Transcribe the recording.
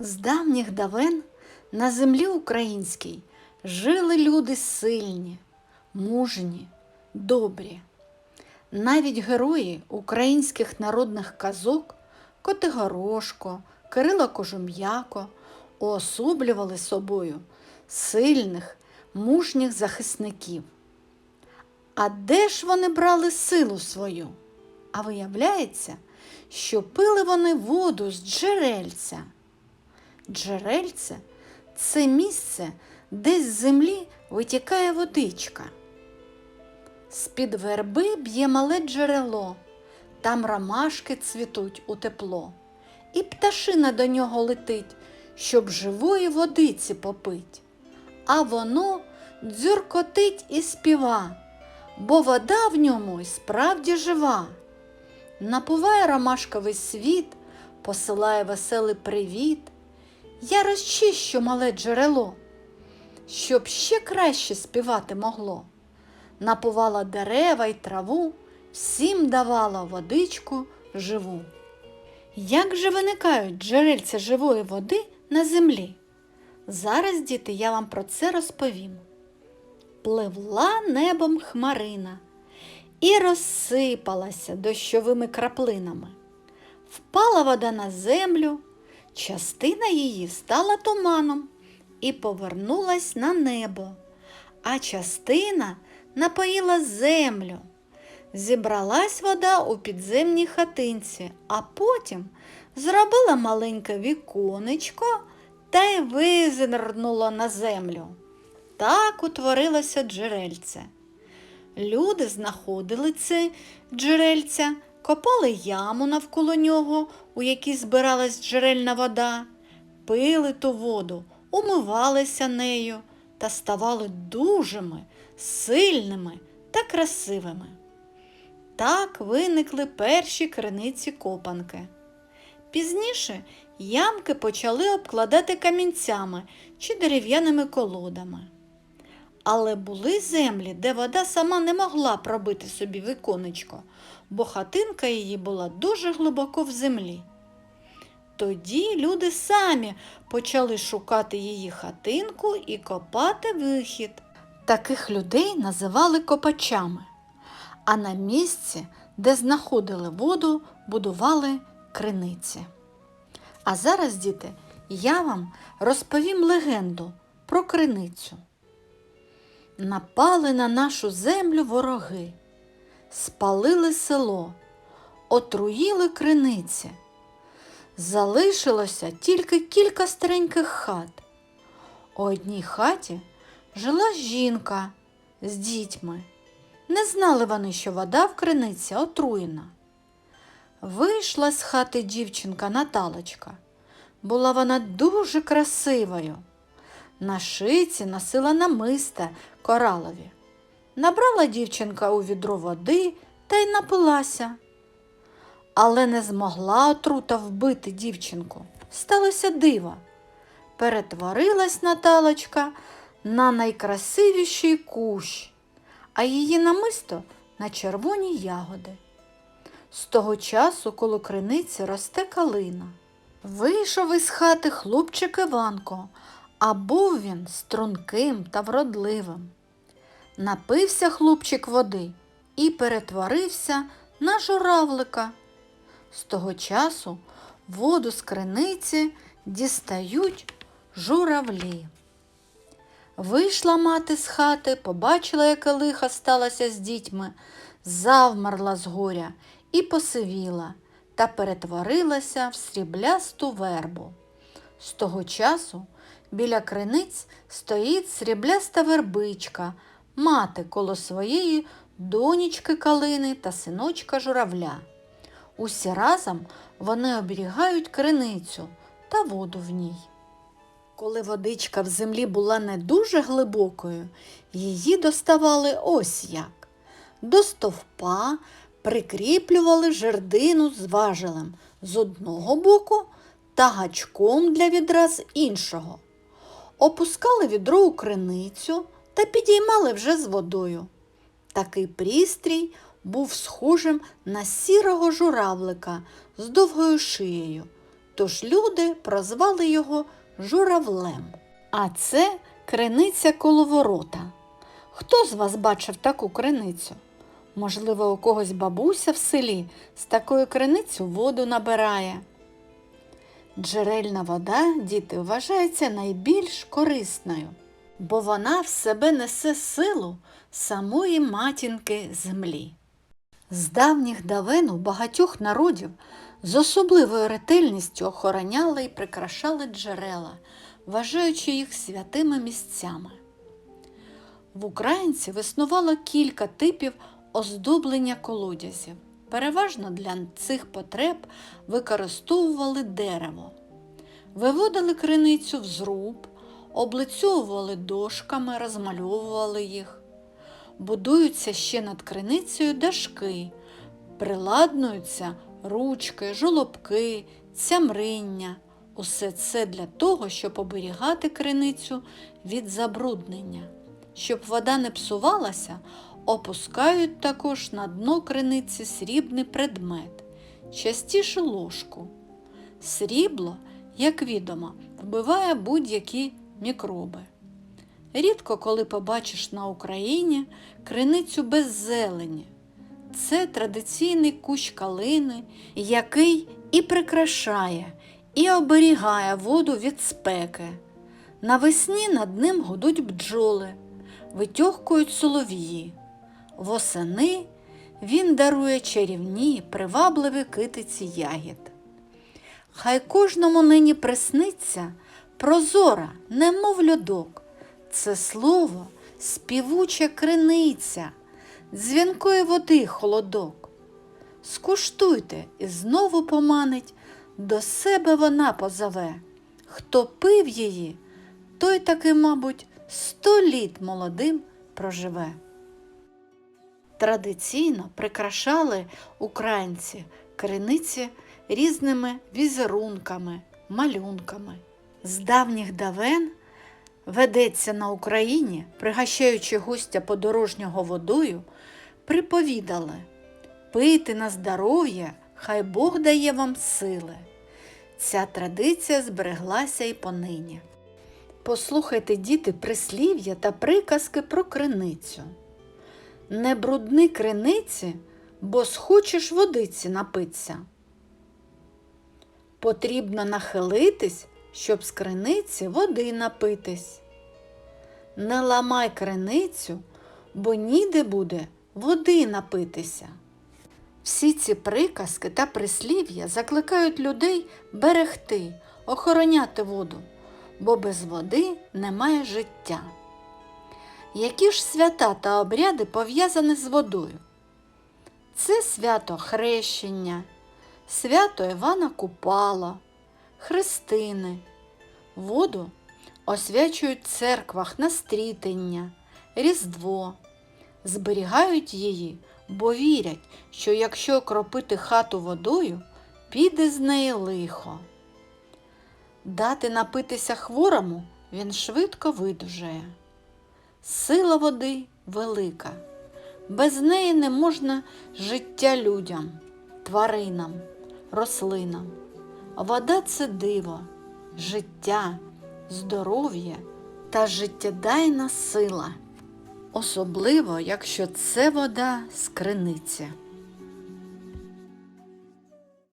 З давніх давен на землі українській жили люди сильні, мужні, добрі. Навіть герої українських народних казок Котигорошко, Кирило Кожум'яко уособлювали собою сильних, мужніх захисників. А де ж вони брали силу свою? А виявляється, що пили вони воду з джерельця. Джерельце це місце, де з землі витікає водичка. З-під верби б'є мале джерело, там ромашки цвітуть у тепло, і пташина до нього летить, щоб живої водиці попить. А воно дзюркотить і співа, бо вода в ньому й справді жива. Напуває ромашковий світ, посилає веселий привіт. Я розчищу мале джерело, щоб ще краще співати могло. Напувала дерева й траву, всім давала водичку живу. Як же виникають джерельця живої води на землі? Зараз, діти, я вам про це розповім. Пливла небом хмарина і розсипалася дощовими краплинами. Впала вода на землю, частина її стала туманом і повернулась на небо, а частина напоїла землю. Зібралась вода у підземній хатинці, а потім зробила маленьке віконечко та й визирнула на землю. Так утворилося джерельце. Люди знаходили це джерельця, копали яму навколо нього, у якій збиралась джерельна вода, пили ту воду, умивалися нею та ставали дужими, сильними та красивими. Так виникли перші криниці копанки. Пізніше ямки почали обкладати камінцями чи дерев'яними колодами. Але були землі, де вода сама не могла пробити собі віконечко, бо хатинка її була дуже глибоко в землі. Тоді люди самі почали шукати її хатинку і копати вихід. Таких людей називали копачами, а на місці, де знаходили воду, будували криниці. А зараз, діти, я вам розповім легенду про криницю. Напали на нашу землю вороги, спалили село, отруїли криниці. Залишилося тільки кілька стареньких хат. У одній хаті жила жінка з дітьми. Не знали вони, що вода в криниці отруєна. Вийшла з хати дівчинка Наталочка. Була вона дуже красивою. На шиці носила намиста коралові. Набрала дівчинка у відро води та й напилася. Але не змогла отрута вбити дівчинку. Сталося диво. Перетворилась Наталочка на найкрасивіший кущ, а її намисто на червоні ягоди. З того часу коло криниці росте калина. Вийшов із хати хлопчик Іванко, а був він струнким та вродливим. Напився хлопчик води і перетворився на журавлика. З того часу воду з криниці дістають журавлі. Вийшла мати з хати, побачила, яке лиха сталося з дітьми, завмерла з горя і посивіла та перетворилася в сріблясту вербу. З того часу біля криниць стоїть срібляста вербичка, мати коло своєї донічки калини та синочка журавля. Усі разом вони оберігають криницю та воду в ній. Коли водичка в землі була не дуже глибокою, її доставали ось як. До стовпа прикріплювали жердину з важелем з одного боку та гачком для відра з іншого. Опускали відро у криницю та підіймали вже з водою. Такий пристрій був схожим на сірого журавлика з довгою шиєю тож люди прозвали його журавлем. А це криниця коловорота. Хто з вас бачив таку криницю? Можливо, у когось бабуся в селі з такою криницю воду набирає. Джерельна вода, діти, вважається найбільш корисною, бо вона в себе несе силу самої матінки землі. З давніх давен у багатьох народів з особливою ретельністю охороняли і прикрашали джерела, вважаючи їх святими місцями. В українців існувало кілька типів оздоблення колодязів. Переважно для цих потреб використовували дерево. Виводили криницю в зруб, облицьовували дошками, розмальовували їх. Будуються ще над криницею дашки, приладнуються ручки, жолобки, цямриння. Усе це для того, щоб оберігати криницю від забруднення. Щоб вода не псувалася, опускають також на дно криниці срібний предмет, частіше ложку. Срібло, як відомо, вбиває будь-які мікроби. Рідко коли побачиш на Україні криницю без зелені. Це традиційний кущ калини, який і прикрашає, і оберігає воду від спеки. Навесні над ним гудуть бджоли, витьохкують солов'ї. Восени він дарує чарівні, привабливі китиці ягід. Хай кожному нині присниться прозора, немов льодок. Це слово співуча криниця, дзвінкої води холодок. Скуштуйте і знову поманить, до себе вона позове. Хто пив її, той таки, мабуть, сто літ молодим проживе. Традиційно прикрашали українці криниці різними візерунками, малюнками. З давніх давен ведеться на Україні, пригощаючи гостя подорожнього водою, приповідали пити на здоров'я, хай Бог дає вам сили. Ця традиція збереглася і понині. Послухайте, діти, прислів'я та приказки про криницю. Не брудни криниці, бо схочеш водиці напитися. Потрібно нахилитись, щоб з криниці води напитись. Не ламай криницю, бо ніде буде води напитися. Всі ці приказки та прислів'я закликають людей берегти, охороняти воду, бо без води немає життя. Які ж свята та обряди пов'язані з водою? Це свято хрещення, свято Івана Купала, хрестини. Воду освячують церквах на стрітення, Різдво, зберігають її, бо вірять, що якщо окропити хату водою, піде з неї лихо. Дати напитися хворому він швидко видужає. Сила води велика. Без неї не можна життя людям, тваринам, рослинам. Вода це диво, життя, здоров'я та життєдайна сила, особливо, якщо це вода з криниці.